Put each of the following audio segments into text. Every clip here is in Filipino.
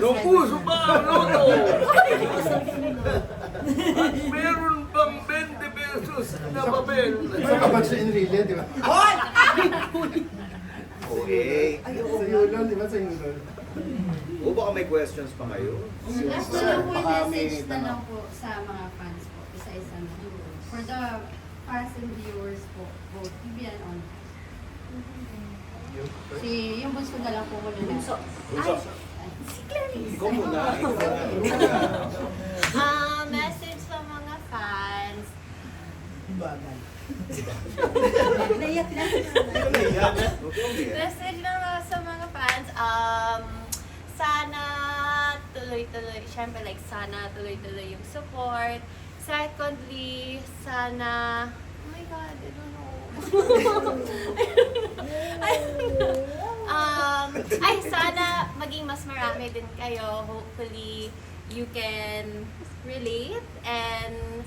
Naku, sumano! At meron pang 20 pesos na papel. Isa ka ba sa Enrile, di ba? Okay. Sa Yulon, di ba sa Yulon? O baka may questions pa kayo? Last na lang po yung message na lang po sa mga fans po, isa-isa na. For the fans and viewers po, both TV and online. Si, yung bunso na lang po ko na. Bunso. Bunso. Si Clarice. Ikaw muna. Ah, message sa mga fans. Naiyak na. Message lang ako sa mga fans. Um, sana tuloy-tuloy, syempre like sana tuloy-tuloy yung support. Secondly, sana, oh my God, I don't know. Um, ay, sana maging mas marami din kayo. Hopefully, you can relate and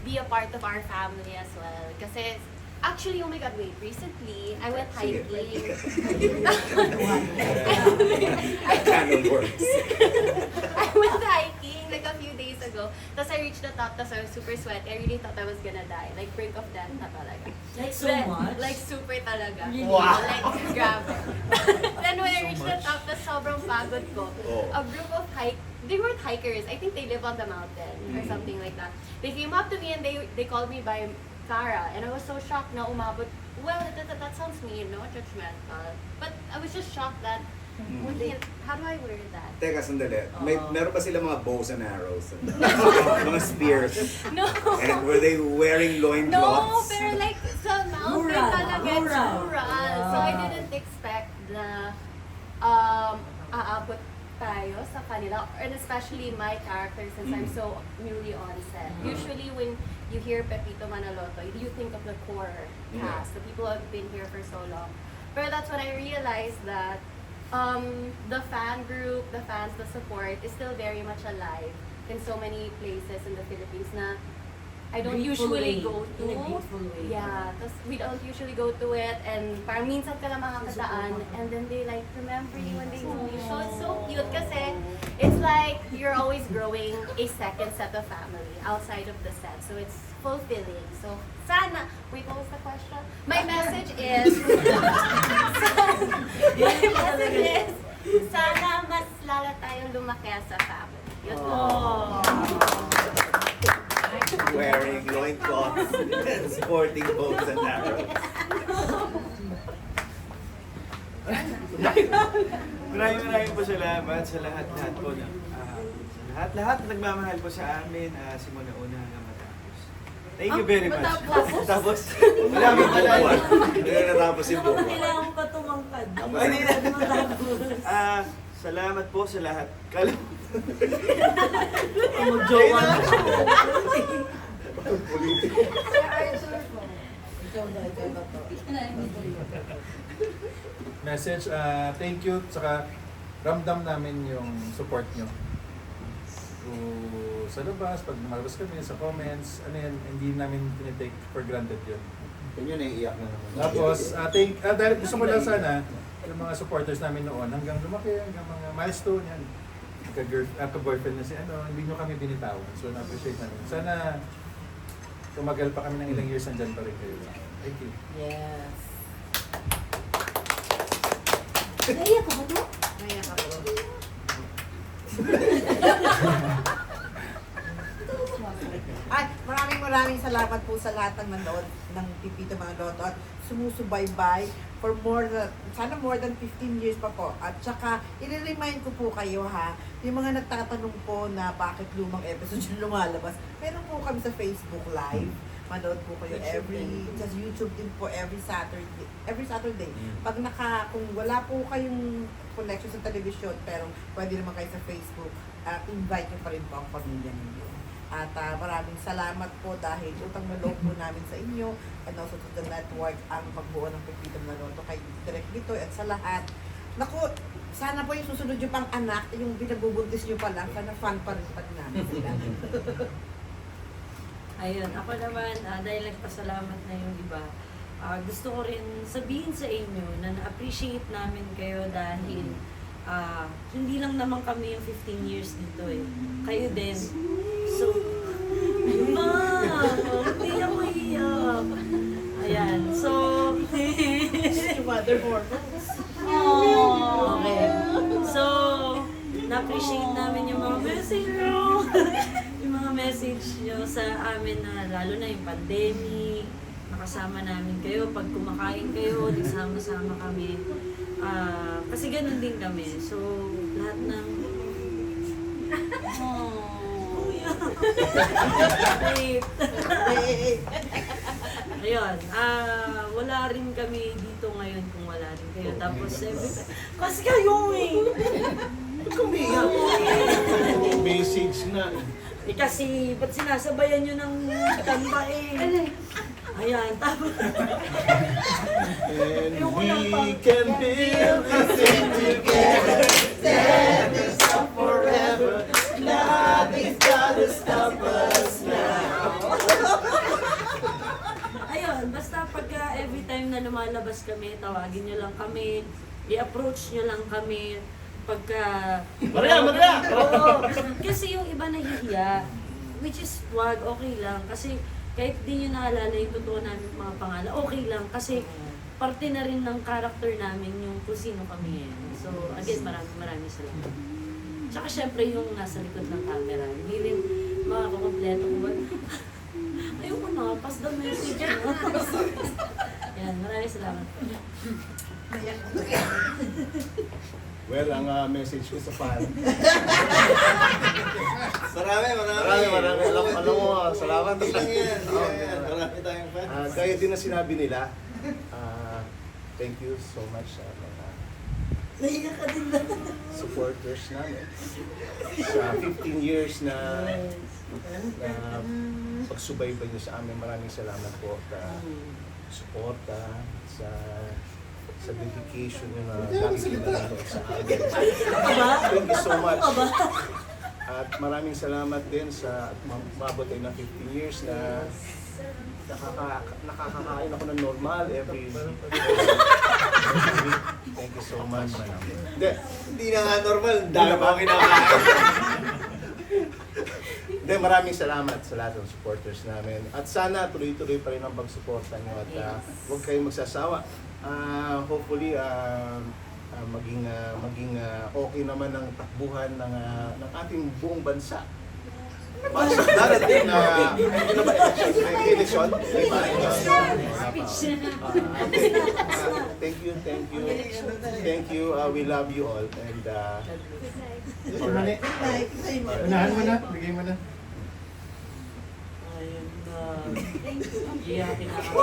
be a part of our family as well. Kasi, actually, oh my God, wait, recently, I went hiking. Canon works. I went hiking like a few days ago. Tapos I reached the top, tapos I was super sweaty. I really thought I was gonna die. Like, brink of death na talaga. Like so Then, much? Like, super talaga. Really? Wow. Like, grabe. Then when I reached the top, tapos sobrang pagod ko. Oh. A group of hike, they weren't hikers. I think they live on the mountain or Mhm. something like that. They came up to me and they they called me by Cara. And I was so shocked na umabot. Well, that, that, that sounds mean, no? Judgmental. But I was just shocked that, Mm. what the- how do I wear that? Teka, sandali. May, Oo. meron ba sila mga bows and arrows? mga spears? No. And were they wearing No, loincloths? pero like sa mountain Rural, talaga, it's rural. rural. So I didn't expect na um, aabot tayo sa kanila. And especially my character since I'm Mm. so newly on set. Usually when you hear Pepito Manaloto, you think of the core Yeah. cast, the people who have been here for so long. Pero that's when I realized that um, the fan group, the fans, the support is still very much alive in so many places in the Philippines na I don't usually way. go to. In a grateful way. Yeah, tapos we don't usually go to it and parang minsan ka lang makakataan and then they like remember you when they know you. So it's so cute kasi it's like you're always growing a second set of family outside of the set. So it's fulfilling. So sana, wait, what was the question? My message is, my message is, sana mas lala tayong lumaki as a family. Yun lang. Wearing loincloths and sporting bows and arrows. Maraming maraming po salamat sa lahat-lahat po ng ah, lahat-lahat na nagmamahal po sa amin ah, simula una hanggang matapos. Thank you very much. matapos? Tapos, wala mo pala. Hindi na natapos yung Ano ba buwan. kailangan pa tumangkad? Tapos, Hindi na. Matapos. Ah, salamat po sa lahat. Kal Mag-jowa na message, ah, thank you, tsaka ramdam namin yung support nyo. So, sa labas, pag lumalabas kami, sa comments, ano yan, hindi namin tinitake for granted yun. Yun yun, naiiyak na naman. Tapos, ah, thank, ah, dahil gusto ko lang sana, yung mga supporters namin noon, hanggang lumaki, hanggang mga milestone yan. Ka-girl, ah, ka-boyfriend na si ano, hindi nyo kami binitawan. So, na-appreciate namin. Sana, tumagal pa kami ng ilang years, nandyan pa rin kayo. Thank you. Yes. Naiyak ka ba to? Naiyak ako. Ay, maraming maraming salamat po sa lahat ng nanood ng Pipito Mga Loto at sumusubaybay for more than, sana more than 15 years pa po. At saka, i-remind ko po kayo ha, yung mga nagtatanong po na bakit lumang episode yung lumalabas, meron po kami sa Facebook Live. Manood po kayo every, sa YouTube din po every Saturday. Every Saturday. Pag naka, kung wala po kayong connection sa television, pero pwede naman kayo sa Facebook, at invite nyo pa rin po ang pamilya ninyo. At ah, maraming salamat po dahil utang na loob po namin sa inyo and also to the network ang pagbuo ng Pepito Manoto kay Direk Lito at sa lahat. Naku, sana po yung susunod yung pang anak, yung binabubuntis nyo pa lang, sana fan pa rin pag namin sila. Ayun, ako naman, ah, dahil nagpasalamat na yung iba, ah, gusto ko rin sabihin sa inyo na na-appreciate namin kayo dahil ah, hindi lang naman kami yung 15 years dito eh. Kayo din. So, Ma'am, hindi ako iiyak. Ayan, so, Mother hormones. Okay. So, na-appreciate namin yung mga message nyo. yung mga message nyo sa amin na lalo na yung pandemic. Nakasama namin kayo. Pag kumakain kayo, nagsama-sama kami. Ah, kasi ganun din kami. So, lahat ng... Oh. Wait. Ayun, ah, wala rin kami dito ngayon kung wala rin kayo. Tapos, every kasi kayo eh! Message na. Eh kasi, ba't sinasabayan nyo ng kanta eh? Ayan, tapos, And we can build this thing together. Lumalabas kami, tawagin nyo lang kami, i-approach nyo lang kami, pagka... Maria, Maria! Oo, kasi yung iba nahihiya, which is wag, okay lang. Kasi kahit di nyo naalala yung totoo namin mga pangalan, okay lang. Kasi parte na rin ng character namin yung kung sino kami eh. So, again, maraming maraming salamat. Tsaka syempre yung nasa likod ng camera, hindi rin makakakompleto ko ba? Ayoko na, pass the message. Yan, maraming salamat. Well, ang ah, message ko sa fan. Marami, marami. Marami, marami. Alam, alam mo, ah, salamat. Hindi lang yan. Hindi yan. Marami tayong fans. Ah, gaya din na sinabi nila, ah, thank you so much sa mga Naiyak ka din ba? supporters namin. Sa 15 years na na pagsubaybay niyo sa amin, maraming salamat po sa suporta, sa sa dedication niyo na lagi pinanood sa amin. Thank you so much. At maraming salamat din sa mabot tayo na 15 years na nakaka, nakakakain ako ng normal every Thank you so much. Hindi, na nga normal. Dahil ako kinakain. Hindi, maraming salamat sa lahat ng supporters namin. At sana tuloy-tuloy pa rin ang pagsuporta nyo at ah, huwag kayong magsasawa. Ah, hopefully, ah, ah, maging ah, maging ah, okay naman ang takbuhan ng, ah, ng ating buong bansa. Sa darating na ano ba, election? Thank you, thank you. Thank you. ah, we love you all. And uh, Mani, unahan mo na, bigay mo na. Iyakin na ako.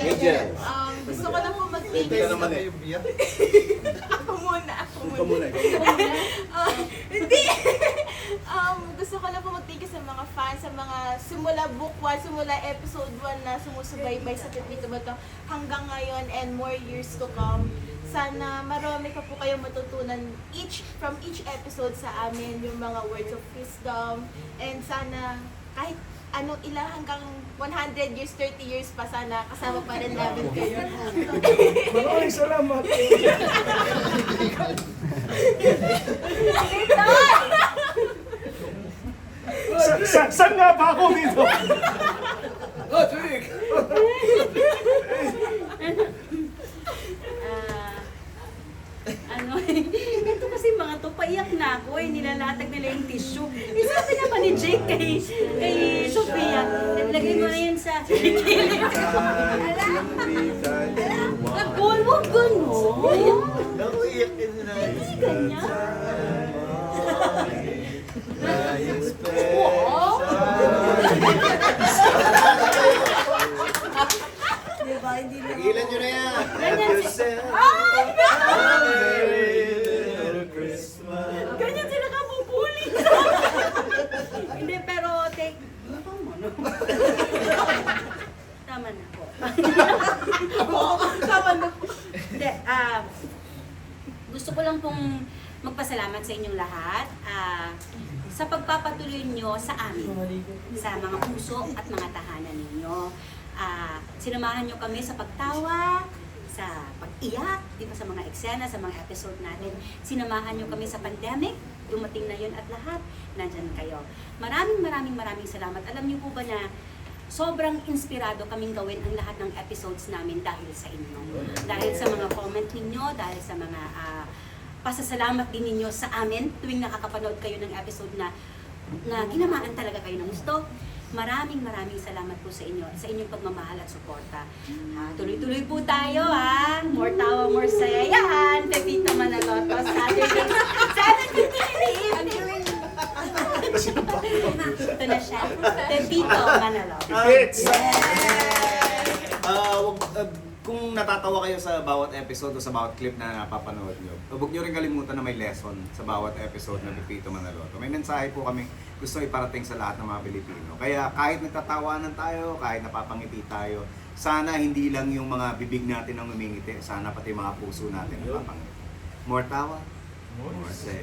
Angel, Um, gusto ko lang po mag-thank ka naman eh. Ako muna, ako Huwag ka muna. muna hindi! um, gusto ko lang po mag-thank you sa mga fans, sa mga simula book 1, simula episode 1 na sumusubaybay sa Pipito Bato hanggang ngayon and more years to come. Sana marami pa po kayong matutunan each from each episode sa amin, yung mga words of wisdom. And sana kahit anong ilang hanggang 100 years, 30 years pa sana kasama pa rin namin kayo. Maraming salamat. sa, sa, saan nga ba ako dito? Oh, sige. Ah, ano ito kasi mga to, paiyak na ako eh, nilalatag nila yung tissue. Eh, sabi naman ni Jake kay, kay Sophia, lagay mo na yan sa kikilig. Nagol, huwag gano'n. Ako iyak din na. Diba? Hindi na Tigilan nyo na yan. Ganyan si- Yourself Ay! a Merry little Christmas. Ganyan sila kabubuli. Hindi, pero take... Tama na. Tama na po. Tama na po. Hindi, ah, gusto ko lang pong magpasalamat sa inyong lahat ah, sa pagpapatuloy nyo sa amin, sa mga puso at mga tahanan ninyo. Ah, sinamahan nyo kami sa pagtawa, sa pag iyak, di sa mga eksena, sa mga episode natin. Sinamahan nyo kami sa pandemic, dumating na yun at lahat, nandyan kayo. Maraming maraming maraming salamat. Alam niyo po ba na sobrang inspirado kaming gawin ang lahat ng episodes namin dahil sa inyo. Dahil sa mga comment ninyo, dahil sa mga ah, pasasalamat din ninyo sa amin tuwing nakakapanood kayo ng episode na na ginamaan talaga kayo ng gusto. Maraming maraming salamat po sa inyo, sa inyong pagmamahal at suporta. Ah, tuloy-tuloy po tayo ha. More tawa, more saya. Yan! Pepito Manaloto, Saturday, 7.15 Ito na siya. Pepito Manaloto. Hits! Ah, wag, ah, kung natatawa kayo sa bawat episode o sa bawat clip na napapanood nyo, huwag nyo rin kalimutan na may lesson sa bawat episode ng Pipito Manaloto. May mensahe po kami gusto iparating sa lahat ng mga Pilipino. Kaya kahit nagtatawanan tayo, kahit napapangiti tayo, sana hindi lang yung mga bibig natin ang umingiti, sana pati mga puso natin napapangiti. More tawa, more say.